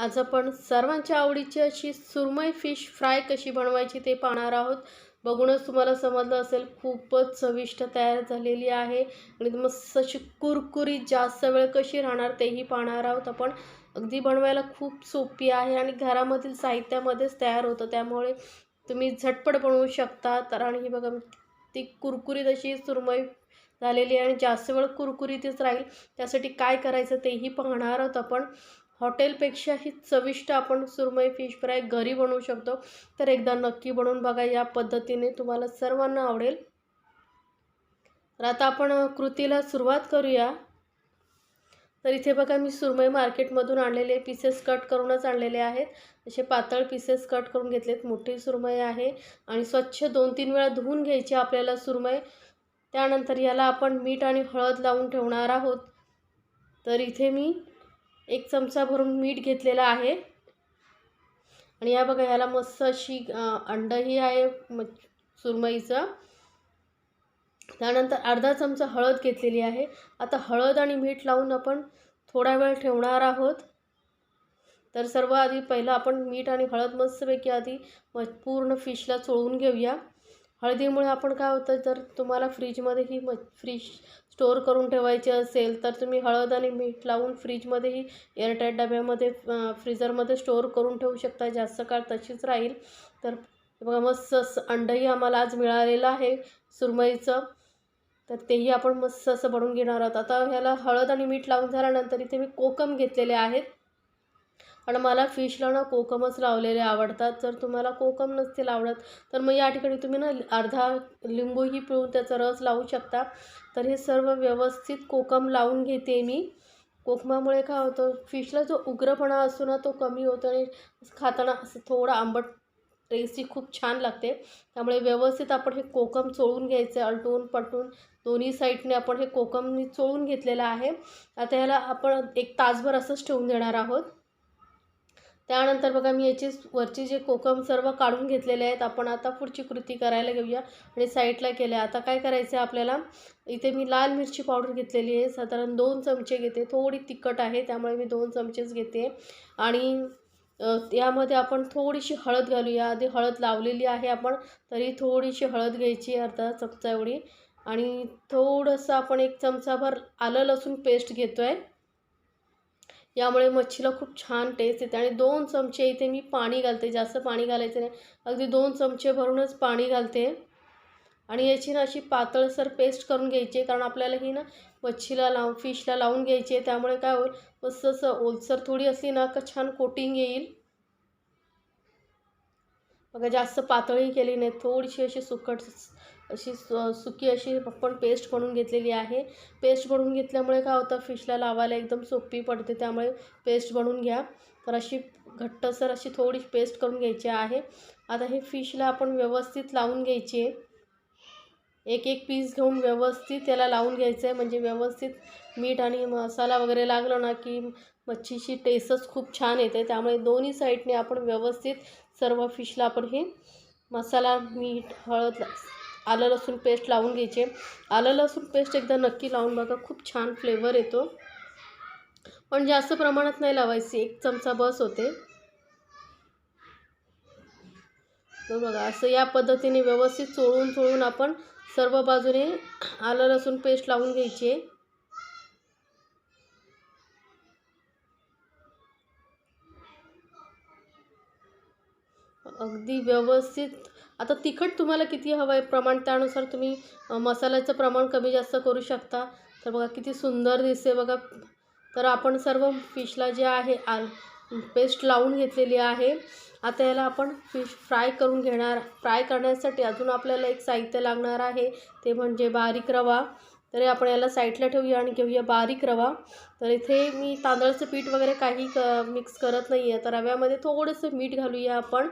आज आपण सर्वांच्या आवडीची अशी सुरमई फिश फ्राय कशी बनवायची ते पाहणार आहोत. बघूनच तुम्हाला समजलं असेल खूपच चविष्ट तयार झालेली आहे आणि मस्त अशी कुरकुरी जास्त वेळ कशी राहणार तेही पाहणार आहोत आपण. अगदी बनवायला खूप सोपी आहे आणि घरामधील साहित्यामध्येच तयार होतं त्यामुळे तुम्ही झटपट बनवू शकता. तर आणि ही बघा ती कुरकुरीत अशी सुरमई झालेली आहे आणि जास्त वेळ कुरकुरीतच राहील. त्यासाठी काय करायचं तेही पाहणार आहोत आपण. हॉटेलपेक्षाही चविष्ट आपण सुरमई फिश फ्राय घरी बनवू शकतो. तर एकदा नक्की बनवून बघा या पद्धतीने तुम्हाला सर्वांना आवडेल. तर आता आपण कृतीला सुरुवात करूया. तर इथे बघा मी सुरमई मार्केटमधून आणलेले पीसेस कट करूनच आणलेले आहेत. असे पातळ पीसेस कट करून घेतलेत. मोठी सुरमई आहे आणि स्वच्छ दोन तीन वेळा धुवून घ्यायची आपल्याला सुरमई. त्यानंतर याला आपण मीठ आणि हळद लावून ठेवणार आहोत. तर इथे मी एक चमचा भरून मीठ घेतलेला आहे. आणि या बघा ह्याला मस्त अशी अंडही आहे म सुरमईचं. त्यानंतर अर्धा चमचा हळद घेतलेली आहे. आता हळद आणि मीठ लावून आपण थोडा वेळ ठेवणार आहोत. तर सर्व आधी पहिलं आपण मीठ आणि हळद मस्तपैकी आधी म पूर्ण फिशला चोळून घेऊया. हळदीमुळे आपण काय होतं जर तुम्हाला फ्रीजमध्येही म फ्रीज स्टोअर करून ठेवायचे असेल तर तुम्ही हळद आणि मीठ लावून फ्रीजमध्येही एअरटाईट डब्यामध्ये फ्रीजरमध्ये स्टोअर करून ठेवू शकता. जास्त काळ तशीच राहील. तर बघा मस्त असं अंडही आम्हाला आज मिळालेलं आहे सुरमईचं. तर तेही आपण मस्त असं बनवून घेणार आहोत. आता ह्याला हळद आणि मीठ लावून झाल्यानंतर इथे मी कोकम घेतलेले आहेत. आणि मला फिशला ना कोकमच लावलेले आवडतात. जर तुम्हाला कोकम नसतील आवडत तर मग या ठिकाणी तुम्ही ना अर्धा लिंबूही पिळून त्याचा रस लावू शकता. तर हे सर्व व्यवस्थित कोकम लावून घेते मी. कोकमामुळे काय होतं फिशला जो उग्रपणा असतो ना तो कमी होतो आणि खाताना असं थोडं आंबट टेस्टी खूप छान लागते. त्यामुळे व्यवस्थित आपण हे कोकम चोळून घ्यायचं अलटून पलटून. दोन्ही साईडने आपण हे कोकम चोळून घेतलेलं आहे. आता ह्याला आपण एक तासभर असंच ठेवून देणार आहोत. त्यानंतर बघा मी याची वरची जे कोकम सर्व काढून घेतलेले आहेत आपण आता पुढची कृती करायला घेऊया. आणि साईडला केल्या. आता काय करायचं आहे आपल्याला? इथे मी लाल मिरची पावडर घेतलेली आहे. साधारण दोन चमचे घेते. थोडी तिखट आहे त्यामुळे मी दोन चमचेच घेते. आणि यामध्ये आपण थोडीशी हळद घालूया. आधी हळद लावलेली आहे आपण तरी थोडीशी हळद घ्यायची अर्धा चमचा एवढी. आणि थोडंसं आपण एक चमचाभर आलं लसूण पेस्ट घेतो आहे यामुळे मच्छीला खूप छान टेस्ट येते. आणि दोन चमचे इथे मी पाणी घालते. जास्त पाणी घालायचं नाही. अगदी दोन चमचे भरूनच पाणी घालते. आणि याची ना अशी पातळसर पेस्ट करून घ्यायची. कारण आपल्याला ही ना मच्छीला लावून फिशला लावून घ्यायची आहे. त्यामुळे काय होईल? मस्त असं ओलसर थोडी असली ना का छान कोटिंग येईल. बघा जास्त पातळी केली नाही. थोडीशी अशी सुकट अशी सु सुकी अशी आपण पेस्ट बनवून घेतलेली आहे. पेस्ट बनवून घेतल्यामुळे काय होतं? फिशला लावायला एकदम सोपी पडते. त्यामुळे पेस्ट बनवून घ्या. तर अशी घट्टसर अशी थोडी पेस्ट करून घ्यायची आहे. आता हे फिशला आपण व्यवस्थित लावून घ्यायची. आहे एक एक पीस घेऊन व्यवस्थित त्याला लावून घ्यायचं आहे म्हणजे व्यवस्थित मीठ आणि मसाला वगैरे लागला ना की मच्छीची टेस्टच खूप छान येते. त्यामुळे दोन्ही साईडने आपण व्यवस्थित सर्व फिशला आपण हे मसाला मीठ हळद आलं लसूण पेस्ट लावून घ्यायचे. आलं लसूण पेस्ट एकदा नक्की लावून बघा खूप छान फ्लेवर येतो. पण जास्त प्रमाणात नाही लावायची एक चमचा बस होते. तर बघा असं या पद्धतीने व्यवस्थित चोळून चोळून आपण सर्व बाजूने आलं लसूण पेस्ट लावून घ्यायची. अगदी व्यवस्थित आता तिखट तुम्हाला किती हवं आहे? प्रमाण त्यानुसार तुम्ही मसाल्याचं प्रमाण कमी जास्त करू शकता. तर बघा किती सुंदर दिसते बघा. तर आपण सर्व फिशला जे आहे आल पेस्ट लावून घेतलेली आहे. आता याला आपण फिश फ्राय करून घेणार फ्राय करण्यासाठी अजून आपल्याला एक साहित्य लागणार आहे. ते म्हणजे बारीक रवा. तर आपण याला साईडला ठेवूया आणि घेऊया बारीक रवा. तर इथे मी तांदळाचं पीठ वगैरे काही क मिक्स करत नाही आहे तर रव्यामध्ये थोडंसं मीठ घालूया आपण.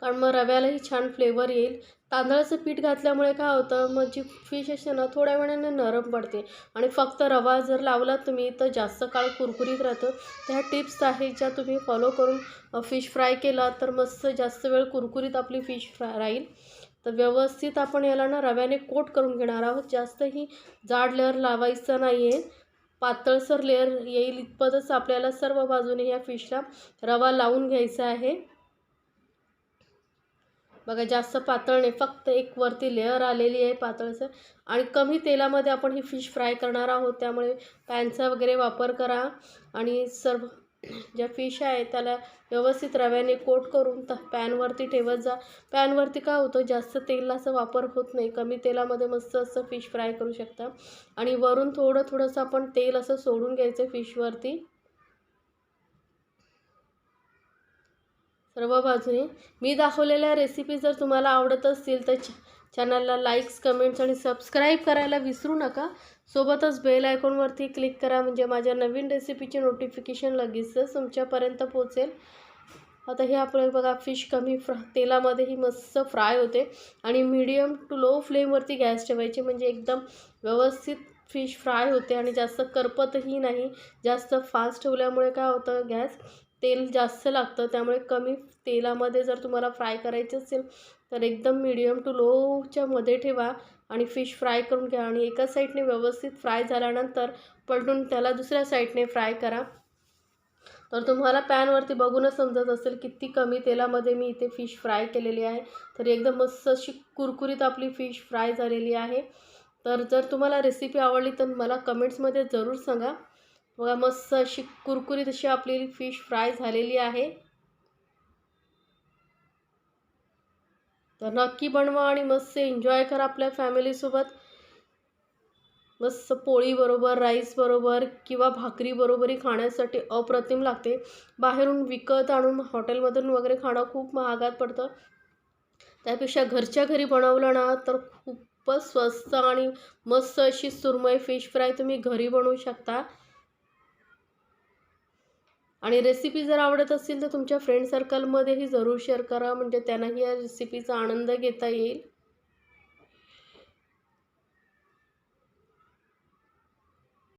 कारण मग रव्यालाही छान फ्लेवर येईल. तांदळाचं पीठ घातल्यामुळे काय होतं मग जी फिश असते ना थोड्या वेळाने नरम पडते. आणि फक्त रवा जर लावला तुम्ही तर जास्त काळ कुरकुरीत राहतं. त्या टिप्स आहेत ज्या तुम्ही फॉलो करून फिश फ्राय केला तर मस्त जास्त वेळ कुरकुरीत आपली फिश फ्राय राहील. तर व्यवस्थित आपण याला ना रव्याने कोट करून घेणार आहोत. जास्तही जाड लेअर लावायचं नाही आहे पातळसर लेअर येईल इतपतच आपल्याला सर्व बाजूने या फिशला रवा लावून घ्यायचा आहे. बघा जास्त पातळ नाही फक्त एक वरती लेअर आलेली आहे पातळचं आणि कमी तेलामध्ये आपण ही फिश फ्राय करणार आहोत त्यामुळे पॅनचा वगैरे वापर करा. आणि सर्व ज्या फिश आहे त्याला व्यवस्थित रव्याने कोट करून त पॅनवरती ठेवत जा. पॅनवरती काय होतं जास्त तेलाचा वापर होत नाही. कमी तेलामध्ये मस्त असं फिश फ्राय करू शकता. आणि वरून थोडं थोडंसं आपण तेल असं सोडून घ्यायचं फिशवरती सर्व बाजूने. मी दाखवलेल्या रेसिपी जर तुम्हाला आवडत असतील तर च चॅनलला लाईक्स कमेंट्स आणि सबस्क्राईब करायला विसरू नका. सोबतच बेल आयकॉनवरती क्लिक करा म्हणजे माझ्या नवीन रेसिपीचे नोटिफिकेशन लगेचच तुमच्यापर्यंत पोचेल आता हे आपलं बघा फिश कमी फ्रा तेलामध्ये ही मस्त फ्राय होते. आणि मीडियम टू लो फ्लेमवरती गॅस ठेवायची म्हणजे एकदम व्यवस्थित फिश फ्राय होते आणि जास्त करपतही नाही. जास्त फास्ट ठेवल्यामुळे काय होतं गॅस तेल जास्त लागतं त्यामुळे कमी तेलामध्ये जर तुम्हाला फ्राय करायचं असेल तर एकदम मिडियम टू लोच्या मध्ये ठेवा आणि फिश फ्राय करून घ्या. आणि एका साईडने व्यवस्थित फ्राय झाल्यानंतर पलटून त्याला दुसऱ्या साईडने फ्राय करा. तर तुम्हाला पॅनवरती बघूनच समजत असेल किती कमी तेलामध्ये मी इथे फिश फ्राय केलेली आहे. तर एकदम मस्त अशी कुरकुरीत आपली फिश फ्राय झालेली आहे. तर जर तुम्हाला रेसिपी आवडली तर मला कमेंट्समध्ये जरूर सांगा. बघा मस्त अशी कुरकुरीत अशी आपली फिश फ्राय झालेली आहे. तर नक्की बनवा आणि मस्त एन्जॉय करा आपल्या फॅमिलीसोबत मस्त पोळीबरोबर राईसबरोबर किंवा भाकरीबरोबरही खाण्यासाठी अप्रतिम लागते. बाहेरून विकत आणून हॉटेलमधून वगैरे खाणं खूप महागात पडतं. त्यापेक्षा घरच्या घरी बनवलं ना तर खूपच स्वस्त आणि मस्त अशी सुरमई फिश फ्राय तुम्ही घरी बनवू शकता. आणि रेसिपी जर आवडत असेल तर तुमच्या फ्रेंड सर्कलमध्येही जरूर शेअर करा. म्हणजे त्यांनाही या रेसिपीचा आनंद घेता येईल.